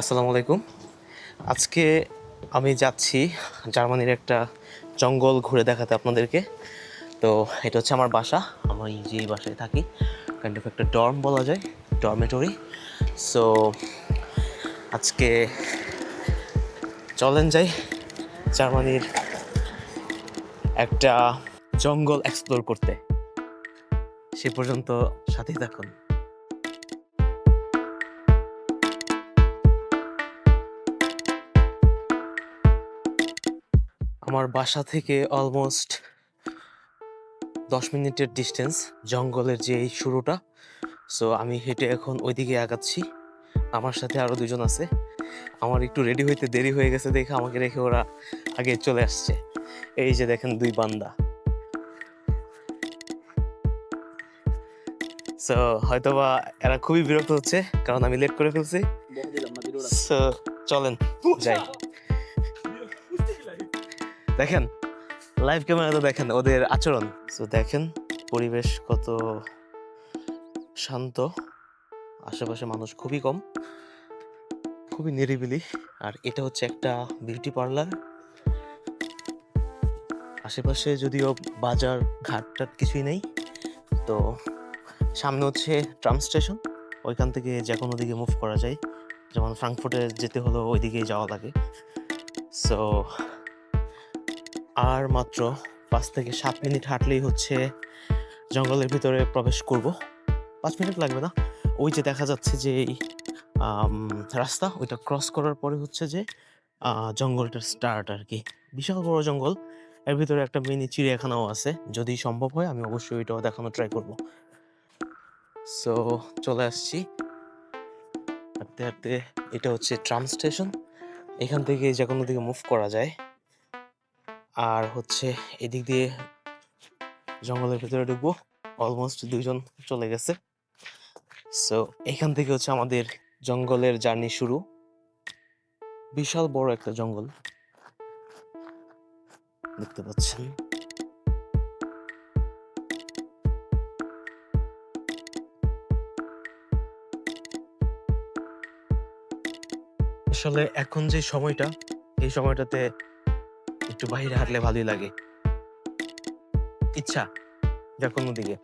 আসসালামু আলাইকুম। আজকে আমি যাচ্ছি জার্মানির একটা জঙ্গল ঘুরে দেখাতে আপনাদেরকে। তো এটা হচ্ছে আমার বাসা। আমি যে বাসায় থাকি কাইন্ড অফ একটা ডর্ম বলা যায় ডরমেটরি সো আজকে চলেন যাই জার্মানির একটা জঙ্গল এক্সপ্লোর করতে। সে পর্যন্ত সাথেই থাকুন। আমার বাসা থেকে অলমোস্ট দশ মিনিটের ডিস্টেন্স জঙ্গলের যে এই শুরুটা। সো আমি হেঁটে এখন ওইদিকে আগাচ্ছি। আমার সাথে আরও দুজন আছে। আমার একটু রেডি হইতে দেরি হয়ে গেছে দেখে আমাকে রেখে ওরা আগে চলে আসছে। এই যে দেখেন দুই বান্দা। সো হয়তোবা এরা খুবই বিরক্ত হচ্ছে কারণ আমি লেট করে ফেলছি। সো চলেন যাই। দেখেন লাইভ ক্যামেরাতে দেখেন ওদের আচরণ। তো দেখেন পরিবেশ কত শান্ত। আশেপাশে মানুষ খুবই কম, খুবই নিরিবিলি। আর এটা হচ্ছে একটা বিউটি পার্লার আশেপাশে যদিও বাজার ঘাট টাট কিছুই নেই, তো সামনে হচ্ছে ট্রাম স্টেশন। ওইখান থেকে যে কোনো দিকে মুভ করা যায়। যেমন ফ্রাঙ্কফুটে যেতে হলেও ওইদিকেই যাওয়া লাগে। সো আর মাত্র পাঁচ থেকে সাত মিনিট হাঁটলেই হচ্ছে জঙ্গলের ভিতরে প্রবেশ করব। পাঁচ মিনিট লাগবে না। ওই যে দেখা যাচ্ছে যে এই রাস্তা, ওইটা ক্রস করার পরে হচ্ছে যে জঙ্গলটার স্টার্ট আর কি। বিশাল বড় জঙ্গল। এর ভিতরে একটা মিনি চিড়িয়াখানাও আছে। যদি সম্ভব হয়, আমি অবশ্যই ওইটাও দেখানো ট্রাই করব। সো চলে আসছি। হাঁটতে হাঁটতে এটা হচ্ছে ট্রাম স্টেশন এখান থেকে যে কোনো দিকে মুভ করা যায়। আর হচ্ছে এদিক দিয়ে জঙ্গলের ভিতরে ঢুকবো। অলমোস্ট দুজন চলে গেছে। সো এখান থেকে হচ্ছে আমাদের জঙ্গলের জার্নি শুরু। বিশাল বড় একটা জঙ্গল। দেখতে পাচ্ছেন। আসলে এখন যে সময়টা, এই সময়টাতে একটু বাইরে হাঁটলে ভালোই লাগে। ইচ্ছা যা কোনো দিকে।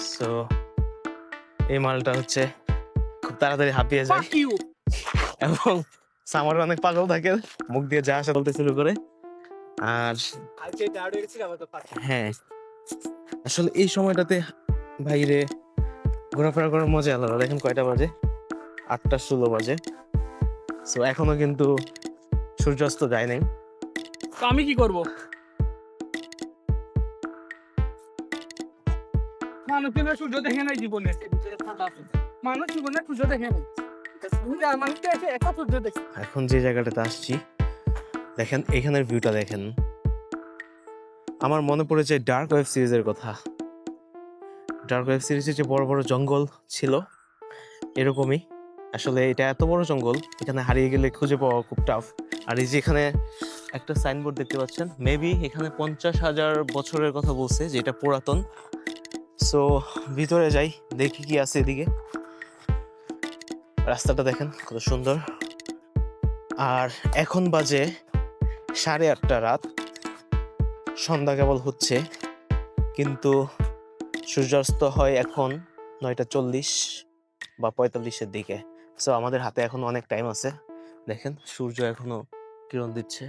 সো এই মালটা হচ্ছে খুব তাড়াতাড়ি হাঁপিয়ে যায়। এবং সামার অনেক পাগল থাকে মুখ দিয়ে যা আসা বলতে শুরু করে। আর. হ্যাঁ আসলে এই সময়টাতে বাইরে ঘোরাফেরা করার মজা আলাদা। দেখেন কয়টা বাজে? আটটা ষোলো বাজে। সো এখনও কিন্তু সূর্যাস্ত যায় নাই। তো আমি কি করব? মানুষ সূর্য দেখে নাই জীবনে। মানুষ জীবনে দেখে নাই। সূর্য দেখে। এখন যে জায়গাটাতে আসছি দেখেন এখানের ভিউটা দেখেন। আমার মনে পড়েছে ডার্ক ওয়েব সিরিজের কথা। ডার্ক ওয়েব সিরিজে যে বড় বড় জঙ্গল ছিল এরকমই। আসলে এটা এত বড় জঙ্গল, এখানে হারিয়ে গেলে খুঁজে পাওয়া খুব টাফ আর এই যে এখানে একটা সাইনবোর্ড দেখতে পাচ্ছেন মেবি এখানে পঞ্চাশ হাজার বছরের কথা বলছে, যেটা পুরাতন। সো ভিতরে যাই, দেখি কি আছে এদিকে। রাস্তাটা দেখেন, কত সুন্দর। আর এখন বাজে সাড়ে আটটা রাত। সন্ধ্যা কেবল হচ্ছে, কিন্তু সূর্যাস্ত হয় এখন নয়টা চল্লিশ বা পঁয়তাল্লিশের দিকে। সো আমাদের হাতে এখন অনেক টাইম আছে। দেখেন সূর্য এখনও কিরণ দিচ্ছে।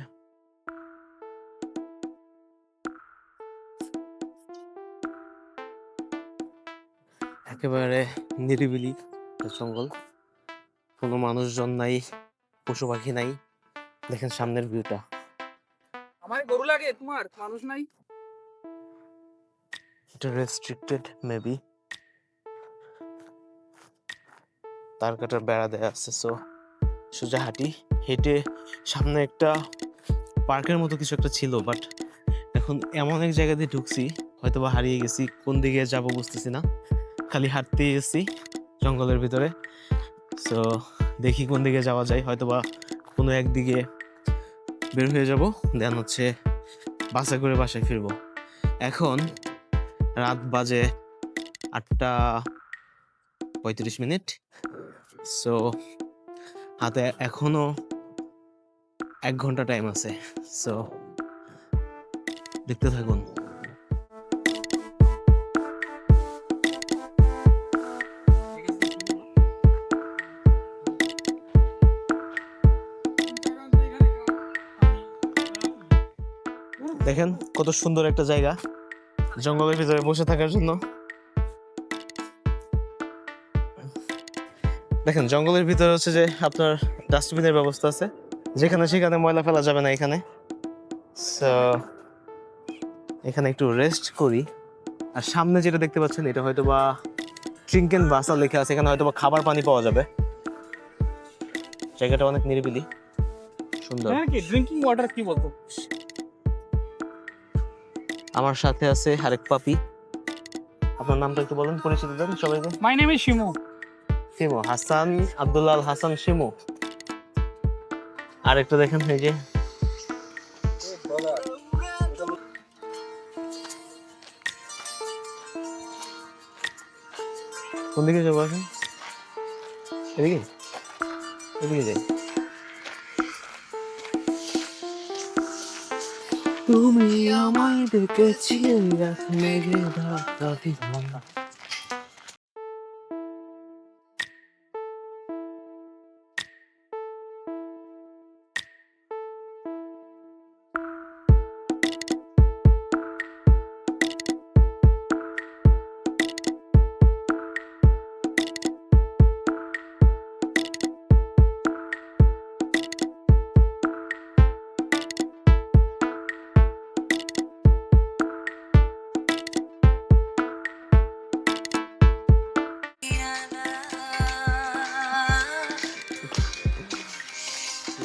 একেবারে নিরিবিলি জঙ্গল। কোনো মানুষজন নাই পশু পাখি নাই। দেখেন সামনের ভিউটা আমার গরু লাগে তোমার মানুষ নাই। এটা রেস্ট্রিক্টেড মেবি তার কাটার বেড়া দেয়া আছে সো সোজা হাঁটি। হেঁটে সামনে একটা পার্কের মতো কিছু একটা ছিল বাট এখন এমন এক জায়গা দিয়ে ঢুকছি হয়তো বা হারিয়ে গেছি, কোন দিকে যাব বুঝতেছি না। খালি হাঁটতে গেছি জঙ্গলের ভিতরে। সো দেখি কোন দিকে যাওয়া যায় হয়তো বা কোনো একদিকে বের হয়ে যাব দেন হচ্ছে বাসে করে বাসায় ফিরবো। এখন রাত বাজে আটটা পঁয়ত্রিশ মিনিট। সো হাতে এখনও এক ঘণ্টা টাইম আছে। সো দেখতে থাকুন। দেখেন কত সুন্দর একটা জায়গা। জঙ্গলের ভিতরে বসে থাকার জন্য। দেখেন জঙ্গলের ভিতরে হচ্ছে যে আপনার ডাস্টবিনের ব্যবস্থা আছে। যেখানে সেখানে ময়লা ফেলা যাবে না এখানে। সো এখানে একটু রেস্ট করি। আর সামনে যেটা দেখতে পাচ্ছেন এটা হয়তো বা ট্রিঙ্কেন বাসা লেখা আছে। এখানে হয়তো বা খাবার পানি পাওয়া যাবে। জায়গাটা অনেক নিরিবিলি। সুন্দর। হ্যাঁ কি? ড্রিঙ্কিং ওয়াটার কি বলতো আমার সাথে আছে আরেক পাপি। আপনার নামটা একটু বলেন পরিচিত দেন সবাইকে। My name is Shimu. Shimu, Hasan Abdullah Hasan Shimu. আরেকটা দেখেন এই যে। কোন দিকে যাব এখন? এদিকে? এদিকে যাই। তুমি আমায় ডেকেছিলে, মেঘে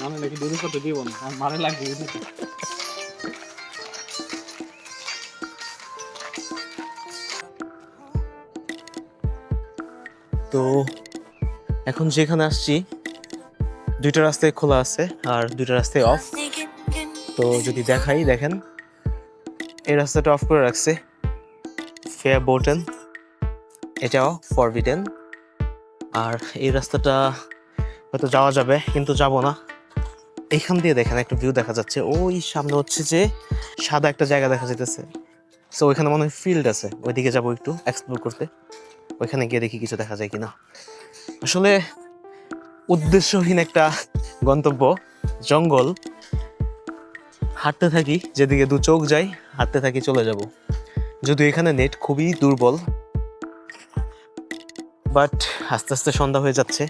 আমি নাকি দিব না মারে লাগবে তো এখন যেখানে আসছি, দুইটা রাস্তায় খোলা আছে আর দুইটা রাস্তায় অফ তো যদি দেখাই, দেখেন, এই রাস্তাটা অফ করে রাখছে ফেয়ার বোটেন এটাও ফরবিডেন আর এই রাস্তাটা হয়তো যাওয়া যাবে, কিন্তু যাব না। এইখান দিয়ে দেখেন একটা ভিউ দেখা যাচ্ছে। ওই সামনে হচ্ছে যে সাদা একটা জায়গা দেখা যেতেছে সো ওইখানে মনে হয় ফিল্ড আছে। ওইদিকে যাব একটু এক্সপ্লোর করতে। ওইখানে গিয়ে দেখি কিছু দেখা যায় কিনা। আসলে উদ্দেশ্যহীন একটা গন্তব্য, জঙ্গল। হাঁটতে থাকি, যেদিকে দু চোখ যায়, হাঁটতে থাকি, চলে যাব। যদিও এখানে নেট খুবই দুর্বল। বাট আস্তে আস্তে সন্ধ্যা হয়ে যাচ্ছে।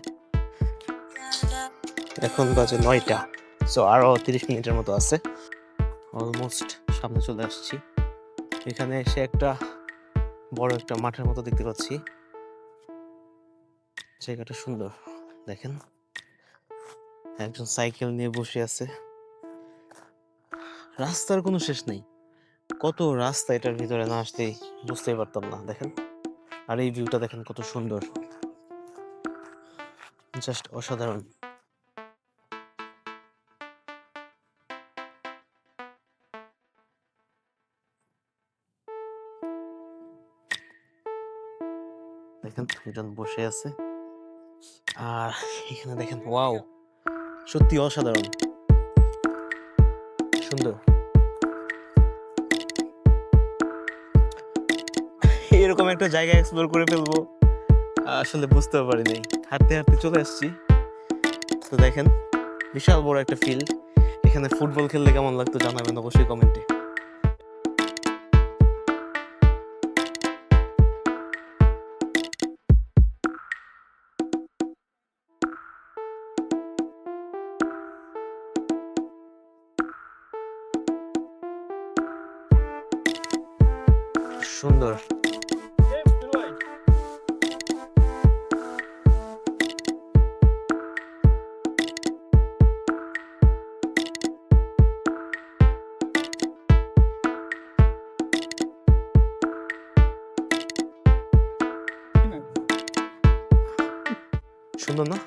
এখন বাজে নয়টা। সো আরও তিরিশ মিনিটের মতো আছে। অলমোস্ট সামনে চলে আসছি। এখানে এসে একটা বড় একটা মাঠের মতো দেখতে পাচ্ছি। জায়গাটা সুন্দর, দেখেন। একজন সাইকেল নিয়ে বসে আছে। রাস্তার কোনো শেষ নেই। কত রাস্তা এটার ভিতরে না আসতেই বুঝতেই পারতাম না, দেখেন। আর এই ভিউটা দেখেন কত সুন্দর। জাস্ট অসাধারণ। একজন বসে আছে। আর এখানে দেখেন ওয়াও সত্যি অসাধারণ। সুন্দর। এরকম একটা জায়গা এক্সপ্লোর করে ফেলব। আসলে বুঝতেও পারিনি। হাঁটতে হাঁটতে চলে আসছি। তো দেখেন, বিশাল বড় একটা ফিল্ড এখানে ফুটবল খেললে কেমন লাগতো জানাবেন অবশ্যই কমেন্টে সুন্দর। সুন্দর না?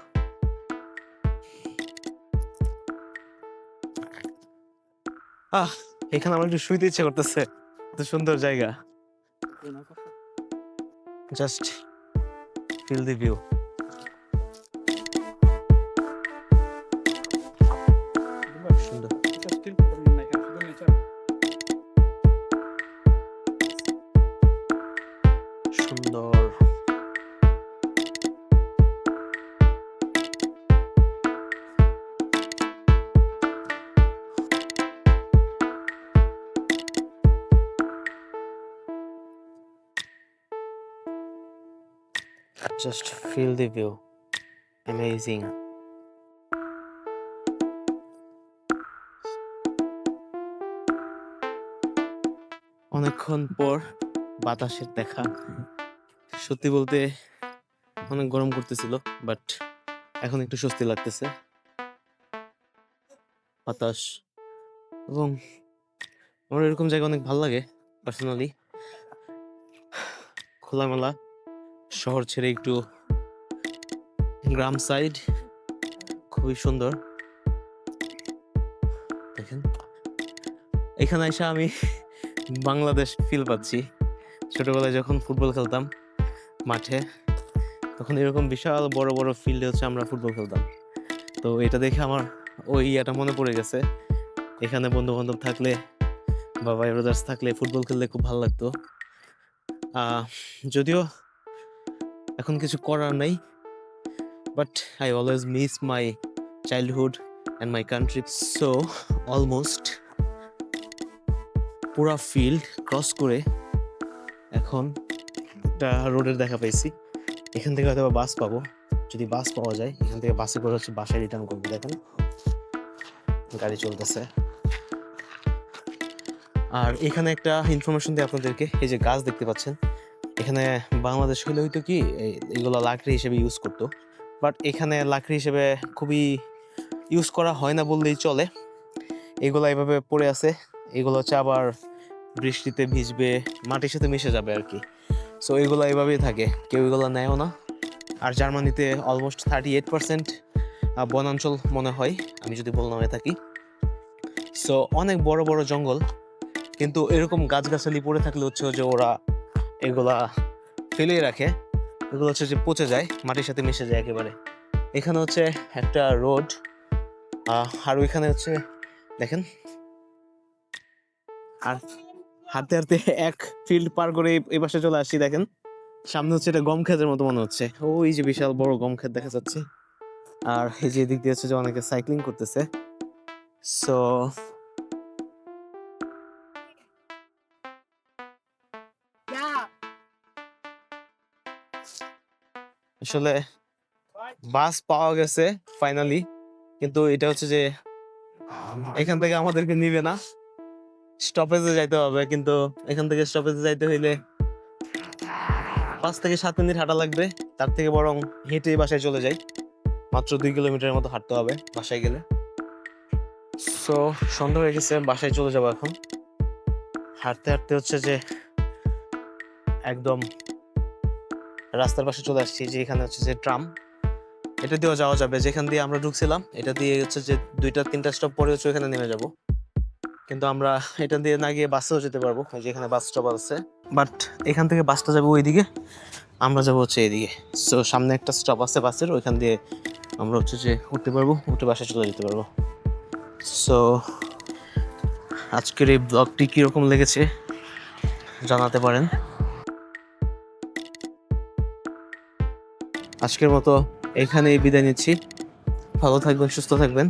আহ এখানে আমার একটু শুইতে ইচ্ছে করতেছে। এত সুন্দর জায়গা। Just feel the view. Bak şunda. Şunda. Just feel the view amazing অনেকক্ষণ পর বাতাসের দেখা। সত্যি বলতে অনেক গরম করতেছিল বাট এখন একটু স্বস্তি লাগতেছে। বাতাস এবং আমার এরকম জায়গা অনেক ভালো লাগে পার্সোনালি খোলামেলা। শহর ছেড়ে একটু গ্রাম সাইড খুবই সুন্দর। দেখেন, এখানে এসে আমি বাংলাদেশ ফিল পাচ্ছি। ছোটবেলায় যখন ফুটবল খেলতাম মাঠে, তখন এরকম বিশাল বড় বড় ফিল্ডে হচ্ছে আমরা ফুটবল খেলতাম। তো এটা দেখে আমার ওই ইয়াটা মনে পড়ে গেছে। এখানে বন্ধু বান্ধব থাকলে বা ভাই ব্রাদার্স থাকলে ফুটবল খেললে খুব ভালো লাগতো। যদিও এখন কিছু করার নাই। But I always miss my childhood and my country so almost পুরা ফিল্ড ক্রস করে এখন একটা রোডের দেখা পাইছি। এখান থেকে হয়তো বাস পাবো। যদি বাস পাওয়া যায়, এখান থেকে বাসে করে হচ্ছে বাসায় রিটার্ন করব। দেখেন, গাড়ি চলতেছে। আর এখানে একটা ইনফরমেশন দিই আপনাদেরকে। এই যে গাছ দেখতে পাচ্ছেন এখানে বাংলাদেশ হলে হয়তো কি এগুলো লাকড়ি হিসেবে ইউজ করতো। বাট এখানে লাকড়ি হিসেবে খুবই ইউজ করা হয় না বললেই চলে। এগুলো এভাবে পড়ে আছে। এগুলো হচ্ছে আবার বৃষ্টিতে ভিজবে, মাটির সাথে মিশে যাবে আর কি। সো এগুলো এভাবেই থাকে। কেউ এগুলো নেয়ও না। আর জার্মানিতে অলমোস্ট থার্টি এইট পার্সেন্ট বনাঞ্চল মনে হয়, আমি যদি না হয়ে থাকি। সো অনেক বড় বড় জঙ্গল। কিন্তু এরকম গাছগাছালি পড়ে থাকলে হচ্ছে যে ওরা এগুলা ফেলেই রাখে। এগুলো হচ্ছে যে পচে যায়, মাটির সাথে মিশে যায় একেবারে। এখানে হচ্ছে একটা রোড আর ওইখানে হচ্ছে, দেখেন। আর হাঁটতে হাঁটতে এক ফিল্ড পার করে এই- পাশে চলে আসছি, দেখেন। সামনে হচ্ছে এটা গম ক্ষেতের মতো মনে হচ্ছে। ওই যে বিশাল বড় গম ক্ষেত দেখা যাচ্ছে। আর এই যে এদিক দিয়ে হচ্ছে যে অনেকে সাইক্লিং করতেছে। সো আসলে বাস পাওয়া গেছে ফাইনালি কিন্তু এটা হচ্ছে যে এখান থেকে আমাদেরকে নিবে না। স্টপেজে যাইতে হবে, কিন্তু এখান থেকে স্টপেজে যাইতে হইলে পাঁচ থেকে সাত মিনিট হাঁটা লাগবে। তার থেকে বরং হেঁটে বাসায় চলে যাই। মাত্র দুই কিলোমিটারের মতো হাঁটতে হবে বাসায় গেলে। সো সন্ধ্যা হয়ে গেছে, বাসায় চলে যাব এখন। হাঁটতে হাঁটতে হচ্ছে যে একদম রাস্তার পাশে চলে আসছি যে এখানে হচ্ছে যে ট্রাম। এটা দিয়েও যাওয়া যাবে। যেখান দিয়ে আমরা ঢুকছিলাম, এটা দিয়ে হচ্ছে যে দুইটা, তিনটা স্টপ পরে হচ্ছে ওখানে নেমে যাব। কিন্তু আমরা এটা দিয়ে না গিয়ে বাসেও যেতে পারব, ওই যে এখানে বাস স্টপ আছে। বাট এখান থেকে বাসটা যাবে ওইদিকে, আমরা যাব হচ্ছে এদিকে সো সামনে একটা স্টপ আছে বাসের, ওইখান দিয়ে আমরা হচ্ছে যে উঠতে পারব, উঠে বাসায় চলে যেতে পারব। সো আজকের এই ব্লগটি কীরকম লেগেছে জানাতে পারেন। আজকের মতো এখানেই বিদায় নিচ্ছি। ভালো থাকবেন সুস্থ থাকবেন।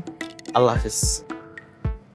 আল্লাহ হাফিজ।